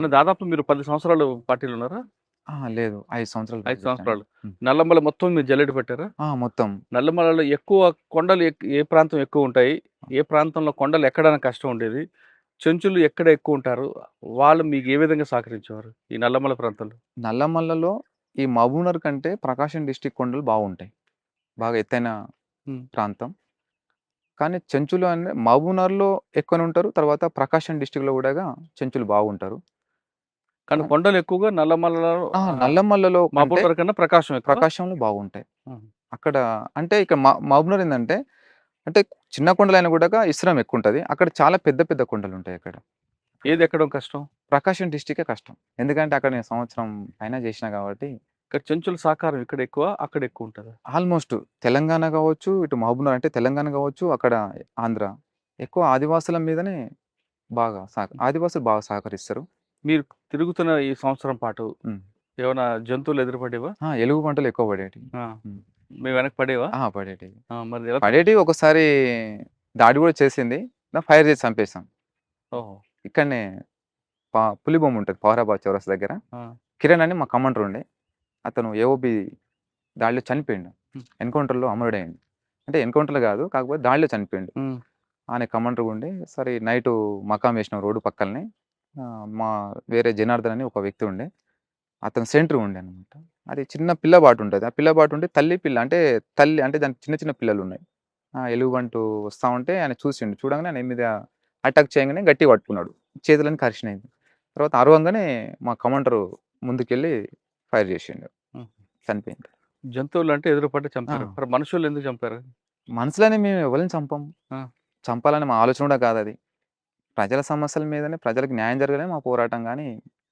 దాదాపు మీరు పది సంవత్సరాలు పార్టీలు ఉన్నారా లేదు. ఐదు సంవత్సరాలు ఐదు. సంవత్సరాలు. నల్లమల మొత్తం మీరు జల్లెడ పెట్టారా? మొత్తం. నల్లమలలో ఎక్కువ కొండలు ఏ ప్రాంతం ఎక్కువ ఉంటాయి? ఏ ప్రాంతంలో కొండలు ఎక్కడానికి కష్టం ఉండేది? చెంచులు ఎక్కడ ఎక్కువ ఉంటారు? వాళ్ళు మీకు ఏ విధంగా సహకరించేవారు ఈ నల్లమల ప్రాంతంలో? నల్లమల్లలో ఈ మహబూబ్నగర్ కంటే ప్రకాశం డిస్టిక్ కొండలు బాగుంటాయి. బాగా ఎత్తైన. ప్రాంతం. కానీ చెంచులు అనే మహబూబ్నగర్లో ఎక్కువనే ఉంటారు. తర్వాత ప్రకాశం డిస్టిక్లో కూడా చెంచులు బాగుంటారు. కానీ కొండలు ఎక్కువగా నల్లమల్లలో కంటే మహబూబ్ కన్నా ప్రకాశం ప్రకాశంలో బాగుంటాయి. అక్కడ అంటే ఇక్కడ మహబూబ్నగర్ ఏంటంటే అంటే చిన్న కొండలైనా కూడా ఇస్రాం ఎక్కువ ఉంటుంది అక్కడ చాలా పెద్ద పెద్ద కొండలు ఉంటాయి అక్కడ. ఏది ఎక్కడం కష్టం? ప్రకాశం డిస్టికే కష్టం. ఎందుకంటే అక్కడ నేను సంవత్సరం పైన చేసిన కాబట్టి ఇక్కడ చెంచుల సహకారం ఇక్కడ ఎక్కువ అక్కడ ఎక్కువ ఉంటుంది? ఆల్మోస్ట్ తెలంగాణ కావచ్చు ఇటు మహబూబ్నగర్ అంటే తెలంగాణ కావచ్చు అక్కడ ఆంధ్ర ఎక్కువ ఆదివాసుల మీదనే బాగా సహ ఆదివాసులు బాగా సహకరిస్తారు. మీరు తిరుగుతున్న ఈ సంవత్సరం పాటు. ఏమైనా జంతువులు ఎదురుపడేవా? ఎలుగు పంటలు ఎక్కువ పడేటివి. ఆ. ఉమ్. మీ వెనక పడేవా? పడేటివి. మరి పడేటివి ఒకసారి దాడి కూడా చేసింది. ఫైర్ చేసి చంపేశాం. ఓహో. ఇక్కడనే పా పులి బొమ్మ ఉంటుంది పౌరాబాద్ చౌరస్ దగ్గర. కిరణ్ అని మా కమాండర్ ఉండే. అతను ఏఓబి దాడిలో చనిపోయిండు. ఎన్కౌంటర్లో అమరుడైంది అంటే ఎన్కౌంటర్లో కాదు కాకపోతే దాడిలో చనిపోయిండు. ఆయన కమాండర్ ఉండి సరే నైట్ మకాం వేసినాం రోడ్డు పక్కనే మా వేరే జనార్దన్ అని ఒక వ్యక్తి ఉండే. అతను సెంటర్ ఉండే అనమాట అది చిన్న పిల్లబాటు ఉంటుంది. ఆ పిల్లబాటు ఉంటే తల్లి పిల్ల అంటే తల్లి అంటే దానికి చిన్న చిన్న పిల్లలు ఉన్నాయి. ఆ ఎలుగుబంటు వస్తా ఉంటే ఆయన చూసిండు. చూడంగానే ఆయన మీద అటాక్ చేయగానే గట్టి పట్టుకున్నాడు. చేతులని కరిచినాయి. తర్వాత అరవంగానే మా కమాండర్ ముందుకెళ్ళి ఫైర్ చేసిండు. చనిపోయింది జంతువులు అంటే ఎదురుపడి చంపారు. మనుషులు ఎందుకు చంపారు? మనసులోనే మేము ఎవరిని చంపం? ఆ. చంపాలని మా ఆలోచన కూడా కాదు అది ప్రజల సమస్యల మీదనే ప్రజలకు న్యాయం జరగలే మా పోరాటం కానీ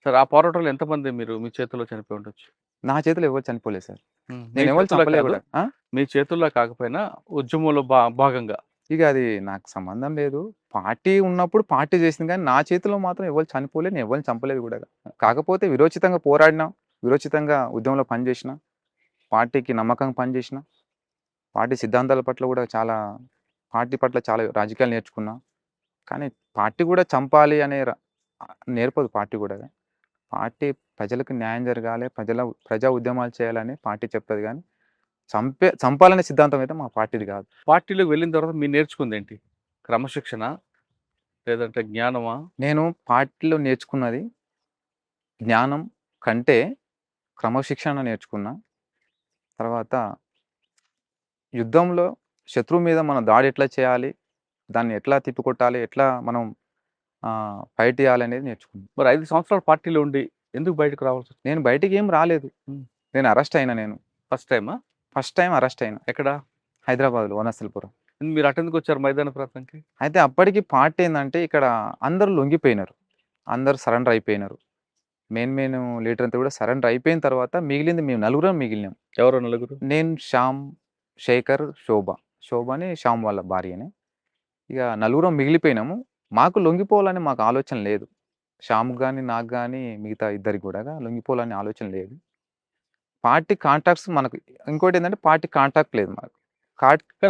సరే ఆ పోరాటంలో ఎంతమంది మీరు మీ చేతుల్లో చనిపోయి ఉండొచ్చు? నా చేతిలో ఎవరు చనిపోలేదు సార్. నేను ఎవరు ఆ? మీ చేతుల్లో కాకపోయినా ఉద్యమంలో భాగంగా. ఇక అది నాకు సంబంధం లేదు. పార్టీ ఉన్నప్పుడు పార్టీ చేసింది కానీ నా చేతిలో మాత్రం ఎవరు చనిపోలేదు నేను ఎవరిని చంపలేదు కూడా. కాకపోతే విరోచితంగా పోరాడినా విరోచితంగా ఉద్యమంలో పనిచేసిన పార్టీకి నమ్మకంగా పనిచేసిన పార్టీ సిద్ధాంతాల పట్ల కూడా చాలా పార్టీ పట్ల చాలా రాజకీయాలు నేర్చుకున్నా. కానీ పార్టీ కూడా చంపాలి అనే నేర్పదు పార్టీ కూడా పార్టీ ప్రజలకు న్యాయం జరగాలి ప్రజల ప్రజా ఉద్యమాలు చేయాలని పార్టీ చెప్తుంది కానీ చంపే చంపాలనే సిద్ధాంతం అయితే మా పార్టీది కాదు. పార్టీలోకి వెళ్ళిన తర్వాత మీరు నేర్చుకుంది ఏంటి? క్రమశిక్షణ లేదంటే జ్ఞానమా? నేను పార్టీలో నేర్చుకున్నది జ్ఞానం కంటే క్రమశిక్షణ నేర్చుకున్నా. తర్వాత యుద్ధంలో శత్రువు మీద మనం దాడి ఎట్లా చేయాలి? దాన్ని ఎట్లా తిప్పికొట్టాలి ఎట్లా మనం ఫైట్ చేయాలి అనేది నేర్చుకున్నాను మరి ఐదు సంవత్సరాలు పార్టీలో ఉండి ఎందుకు బయటకు రావాల్సి నేను బయటికి ఏం రాలేదు. నేను అరెస్ట్ అయినా నేను. ఫస్ట్ టైమా? ఫస్ట్ టైం అరెస్ట్ అయినా. ఎక్కడ? హైదరాబాద్లో వనస్థలపురం. మీరు అటెందుకు వచ్చారు మైదాన ప్రాంతానికి? అయితే అప్పటికి పార్టీ ఏంటంటే ఇక్కడ అందరూ లొంగిపోయినారు. అందరు సరెండర్ అయిపోయినారు. మెయిన్ మెయిన్ లీడర్ అంతా కూడా సరెండర్ అయిపోయిన తర్వాత మిగిలింది మేము నలుగురం మిగిలినాం. ఎవరో నలుగురు? నేను శ్యామ్ శేఖర్ శోభ. శోభ అని శ్యామ్ వాళ్ళ భార్యని. ఇక నలుగురం మిగిలిపోయినాము. మాకు లొంగిపోవాలని మాకు ఆలోచన లేదు. శ్యామ్ కానీ నాకు కానీ మిగతా ఇద్దరికి కూడా లొంగిపోవాలని ఆలోచన లేదు. పార్టీ కాంటాక్ట్స్ మనకు ఇంకోటి ఏంటంటే పార్టీ కాంటాక్ట్ లేదు మాకు.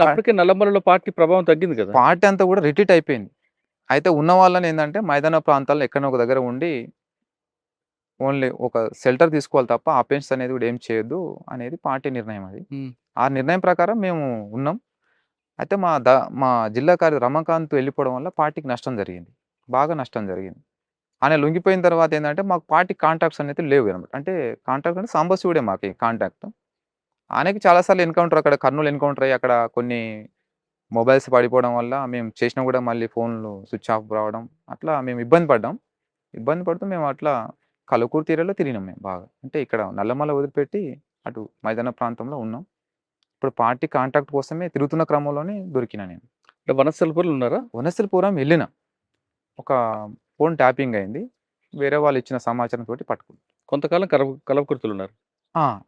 అప్పటికే నల్లమలలో పార్టీ ప్రభావం తగ్గింది కదా? పార్టీ అంతా కూడా రిట్రీట్ అయిపోయింది. అయితే ఉన్న వాళ్ళని ఏంటంటే మైదాన ప్రాంతాల్లో ఎక్కడో ఒక దగ్గర ఉండి ఓన్లీ ఒక షెల్టర్ తీసుకోవాలి తప్ప ఆపెన్స్ అనేది కూడా ఏం చేయొద్దు అనేది పార్టీ నిర్ణయం అది. ఆ నిర్ణయం ప్రకారం మేము ఉన్నాం. అయితే మా ద మా జిల్లా కార్య రమాకాంత్ వెళ్ళిపోవడం వల్ల పార్టీకి నష్టం జరిగింది. బాగా నష్టం జరిగింది. ఆయన లొంగిపోయిన తర్వాత ఏంటంటే మాకు పార్టీ కాంటాక్ట్స్ అనేది లేవు అనమాట. అంటే కాంటాక్ట్ అంటే సాంబశివుడే మాకు కాంటాక్ట్. ఆయనకి చాలాసార్లు ఎన్కౌంటర్ అక్కడ కర్నూలు ఎన్కౌంటర్ అయ్యి అక్కడ కొన్ని మొబైల్స్ పడిపోవడం వల్ల మేము చేసినా కూడా మళ్ళీ ఫోన్లు స్విచ్ ఆఫ్ రావడం అట్లా మేము ఇబ్బంది పడ్డాం. ఇబ్బంది పడుతూ మేము అట్లా కలుకూరు తీరలో తిరిగినాం మేము బాగా. అంటే ఇక్కడ నల్లమల వదిలిపెట్టి అటు మైదాన ప్రాంతంలో ఉన్నాం. ఇప్పుడు పార్టీ కాంటాక్ట్ కోసమే తిరుగుతున్న క్రమంలోనే దొరికిన నేను. అంటే వనస్థలపురంలో ఉన్నారా? వనస్థలపురం వెళ్ళిన. ఒక ఫోన్ ట్యాపింగ్ అయింది. వేరే వాళ్ళు ఇచ్చిన సమాచారం తోటి పట్టుకున్నాం. కొంతకాలం కలవ కలవకుర్తులు ఉన్నారు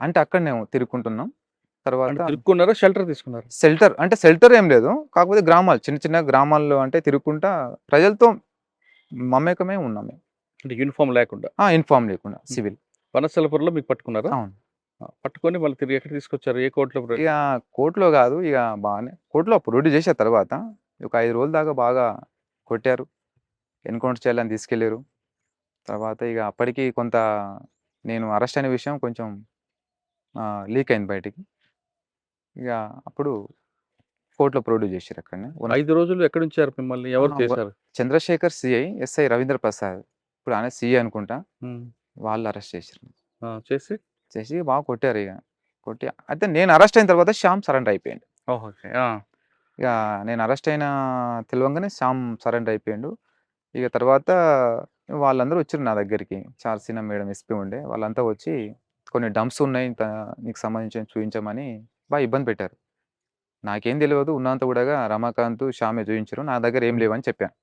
అంటే అక్కడ మేము తిరుగుకుంటున్నాం తర్వాత తిరుక్కున్నారా షెల్టర్ తీసుకున్నారు? షెల్టర్ అంటే షెల్టర్ ఏం లేదు. కాకపోతే గ్రామాలు చిన్న చిన్న గ్రామాల్లో అంటే తిరుగుకుంటా ప్రజలతో మమేకమే ఉన్నాం మేము. అంటే యూనిఫామ్ లేకుండా. ఇన్ఫామ్ లేకుండా సివిల్. వనస్థలపురంలో మీకు పట్టుకున్నారా? అవును. పట్టుకొని మళ్ళీ తిరిగి ఎక్కడ తీసుకొచ్చారు? ఏ కోర్టులో ఇక కోర్టులో కాదు ఇక బాగానే కోర్టులో ప్రొడ్యూస్ చేసిన తర్వాత ఒక ఐదు రోజుల దాకా బాగా కొట్టారు. ఎన్కౌంటర్ చేయాలని తీసుకెళ్ళారు. తర్వాత ఇక అప్పటికి కొంత నేను అరెస్ట్ అయిన విషయం కొంచెం లీక్ అయింది బయటికి. ఇక అప్పుడు కోర్టులో ప్రొడ్యూస్ చేశారు అక్కడనే. ఉన్న- ఐదు రోజులు ఎక్కడి ఉంచారు మిమ్మల్ని? ఎవరు చేశారు? Chandrashekar CI SI Ravindra Prasad. ఇప్పుడు ఆయన సిఐ అనుకుంటా. వాళ్ళు అరెస్ట్ చేశారు. చేసి? చేసి బాగా కొట్టారు ఇక కొట్టి అయితే నేను అరెస్ట్ అయిన తర్వాత శ్యామ్ సరెండర్ అయిపోయాడు. ఓకే ఇక నేను అరెస్ట్ అయిన తెలియంగానే శ్యామ్ సరెండర్ అయిపోయాడు. ఇక తర్వాత వాళ్ళందరూ వచ్చారు నా దగ్గరికి. చార్సీనా మేడం ఎస్పీ ఉండే. వాళ్ళంతా వచ్చి కొన్ని డంప్స్ ఉన్నాయి నీకు సంబంధించి చూపించమని బాగా ఇబ్బంది పెట్టారు. నాకేం తెలియదు ఉన్నంత కూడా రమాకాంత్ శ్యామే చూపించారు నా దగ్గర ఏం లేవని చెప్పాను.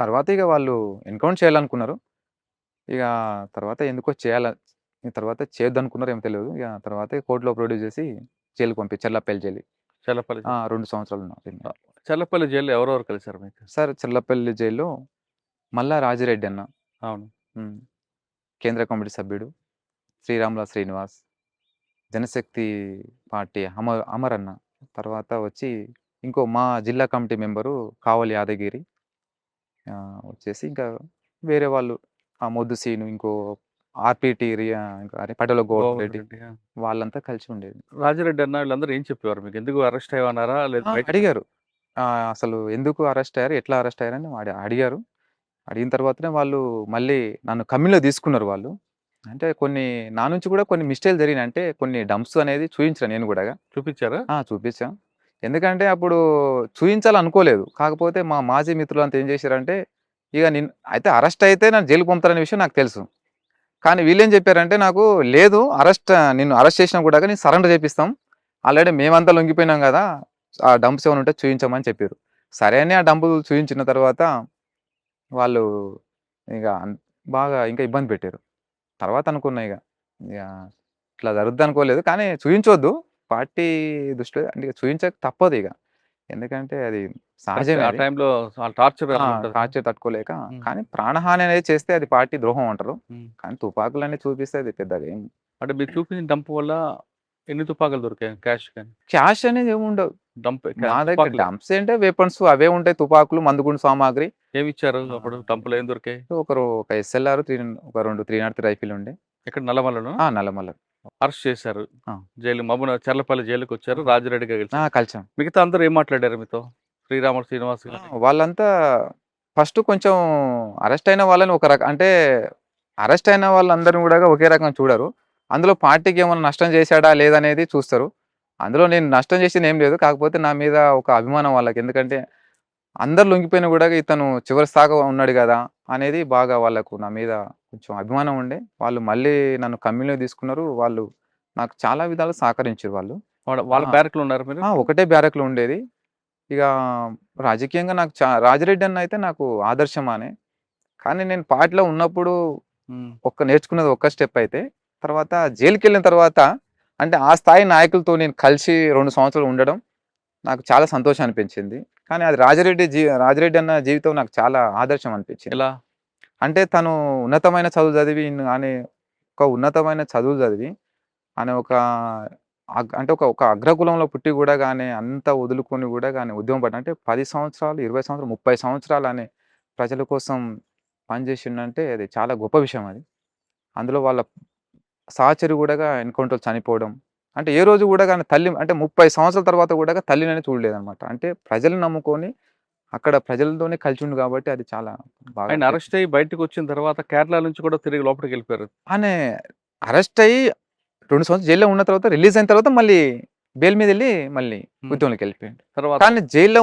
తర్వాత ఇక వాళ్ళు ఎన్కౌంటర్ చేయాలనుకున్నారు. ఇక తర్వాత ఎందుకో చేయాల తర్వాత చేయొద్దనుకున్నారు ఏమో తెలియదు ఇక తర్వాత కోర్టులో ప్రొడ్యూస్ చేసి జైలుకి పంపి చెల్లపల్లి జైలు. చల్లపల్లి రెండు సంవత్సరాలు ఉన్నా. చల్లపల్లి జైల్లో ఎవరెవరు కలిశారు మీకు? సార్ చెల్లపల్లి జైల్లో మల్లా రాజిరెడ్డి అన్న. అవును. కేంద్ర కమిటీ సభ్యుడు శ్రీరాముల శ్రీనివాస్ జనశక్తి పార్టీ అమర్ అమర్ అన్న. తర్వాత వచ్చి ఇంకో మా జిల్లా కమిటీ మెంబరు కావలి యాదగిరి. వచ్చేసి ఇంకా వేరే వాళ్ళు మొద్దు సీను ఇంకో ఆర్పిటి పటేల గౌడ్ రెడ్డి. వాళ్ళంతా కలిసి ఉండేది. రాజిరెడ్డి అన్న వీళ్ళందరూ ఏం చెప్పేవారు మీకు? ఎందుకు అరెస్ట్ అయ్యమన్నారా లేదా అడిగారు. అసలు ఎందుకు అరెస్ట్ అయ్యారు? ఎట్లా అరెస్ట్ అయ్యారని వాడి అడిగారు. అడిగిన తర్వాతనే వాళ్ళు మళ్ళీ నన్ను కమ్మిలో తీసుకున్నారు వాళ్ళు. అంటే కొన్ని నా నుంచి కూడా కొన్ని మిస్టేక్లు జరిగినాయి. అంటే కొన్ని డంప్స్ అనేది చూపించాను నేను కూడా. చూపించారా? చూపించాం. ఎందుకంటే అప్పుడు చూపించాలనుకోలేదు కాకపోతే మా మాజీ మిత్రులు అంతా ఏం చేశారంటే ఇక నేను అయితే అరెస్ట్ అయితే నన్ను జైలు పంపుతారనే విషయం నాకు తెలుసు. కానీ వీళ్ళు ఏం చెప్పారంటే నాకు లేదు అరెస్ట్ నిన్ను అరెస్ట్ చేసినా కూడా నేను సరెండర్ చేపిస్తాం. ఆల్రెడీ మేమంతా లొంగిపోయినాం కదా ఆ డంప్స్ ఏమైనా ఉంటే చూపించమని చెప్పారు సరే అని ఆ డంపులు చూపించిన తర్వాత వాళ్ళు ఇక బాగా ఇంకా ఇబ్బంది పెట్టారు తర్వాత అనుకున్నా ఇక ఇక ఇట్లా జరుగుద్ది అనుకోలేదు. కానీ చూపించవద్దు పార్టీ దృష్టిలో అంటే చూపించక తప్పదు ఇక. ఎందుకంటే అది సహజమే. ఆ. టైంలో టార్చర్ టార్చర్ తట్టుకోలేక. కానీ ప్రాణహాని అనేది చేస్తే అది పార్టీ ద్రోహం అంటారు. కానీ తుపాకులు అనేది చూపిస్తే అది పెద్దగా ఏం అంటే మీరు చూపించిన డంప్ వల్ల ఎన్ని తుపాకులు దొరికాయి క్యాష్ కానీ? క్యాష్ అనేది ఏమి ఉండదు డంప్ నా దగ్గర డంప్స్ అంటే వెపన్స్ అవే ఉంటాయి. తుపాకులు మందుగుండు సామాగ్రి. ఏమి ఇచ్చారు. అప్పుడు డంపులు ఏం దొరికాయి? ఒకరు ఒక ఎస్ఎల్ఆర్ త్రీ ఒక రెండు త్రీ నాట్ రైఫిల్ ఉండే. ఇక్కడ నల్లమల్లలో నల్లమల్ల అరెస్ట్ చేశారు. జైలు మమ్మన చర్లపల్లి జైలుకి వచ్చారు రాజిరెడ్డిగా ఆ, గెలిచారు. కలిసాం. మిగతా అందరూ ఏం మాట్లాడారు మీతో? శ్రీరాములు శ్రీనివాస్ వాళ్ళంతా ఫస్ట్ కొంచెం అరెస్ట్ అయిన వాళ్ళని ఒక రకం అంటే అరెస్ట్ అయిన వాళ్ళందరిని కూడా ఒకే రకంగా చూడరు. అందులో పార్టీకి ఏమైనా నష్టం చేశాడా లేదనేది చూస్తారు. అందులో నేను నష్టం చేసింది ఏం లేదు. కాకపోతే నా మీద ఒక అభిమానం వాళ్ళకి. ఎందుకంటే అందరు లొంగిపోయినా కూడా ఇతను చివరి స్థాగా ఉన్నాడు కదా అనేది బాగా వాళ్ళకు నా మీద కొంచెం అభిమానం ఉండే. వాళ్ళు మళ్ళీ నన్ను కమ్యూనిలో తీసుకున్నారు. వాళ్ళు నాకు చాలా విధాలు సహకరించారు వాళ్ళు. వాళ్ళ-. బ్యారక్లు ఉన్నారు మీరు? ఒకటే బ్యారక్లో ఉండేది. ఇక రాజకీయంగా నాకు రాజిరెడ్డి అన్న అయితే నాకు ఆదర్శమానే. కానీ నేను పార్టీలో ఉన్నప్పుడు. ఒక్క నేర్చుకున్నది ఒక్క స్టెప్ అయితే తర్వాత జైలుకి వెళ్ళిన తర్వాత అంటే ఆ స్థాయి నాయకులతో నేను కలిసి రెండు సంవత్సరాలు ఉండడం నాకు చాలా సంతోషం అనిపించింది. కానీ అది రాజిరెడ్డి జీ రాజిరెడ్డి అన్న జీవితం నాకు చాలా ఆదర్శం అనిపించింది. ఎలా? అంటే తను ఉన్నతమైన చదువు చదివి అనే ఒక ఉన్నతమైన చదువు చదివి అనే ఒక అగ్- అంటే ఒక ఒక అగ్రకులంలో పుట్టి కూడా కానీ అంత వదులుకొని కూడా కానీ ఉద్యమం పడ్డ అంటే పది సంవత్సరాలు ఇరవై సంవత్సరాలు ముప్పై సంవత్సరాలు అనే ప్రజల కోసం పనిచేసిండంటే అది చాలా గొప్ప విషయం అది. అందులో వాళ్ళ సహచరి కూడా ఎన్కౌంటర్ చనిపోవడం అంటే ఏ రోజు కూడా కానీ తల్లి అంటే ముప్పై సంవత్సరాల తర్వాత కూడా తల్లిని చూడలేదన్నమాట. అంటే ప్రజలు నమ్ముకొని అక్కడ ప్రజలతోనే కలిసి ఉండు కాబట్టి అది చాలా బాగా ఆయన అరెస్ట్ అయ్యి బయటకు వచ్చిన తర్వాత కేరళ నుంచి కూడా తిరిగి లోపలికి వెళ్ళిపోయారు ఆయన అరెస్ట్ అయ్యి రెండు సంవత్సరాలు జైల్లో ఉన్న తర్వాత రిలీజ్ అయిన తర్వాత మళ్ళీ బెయిల్ మీద వెళ్ళి మళ్ళీ. ఉద్యమంలోకి వెళ్ళిపోయాడు తర్వాత కానీ జైల్లో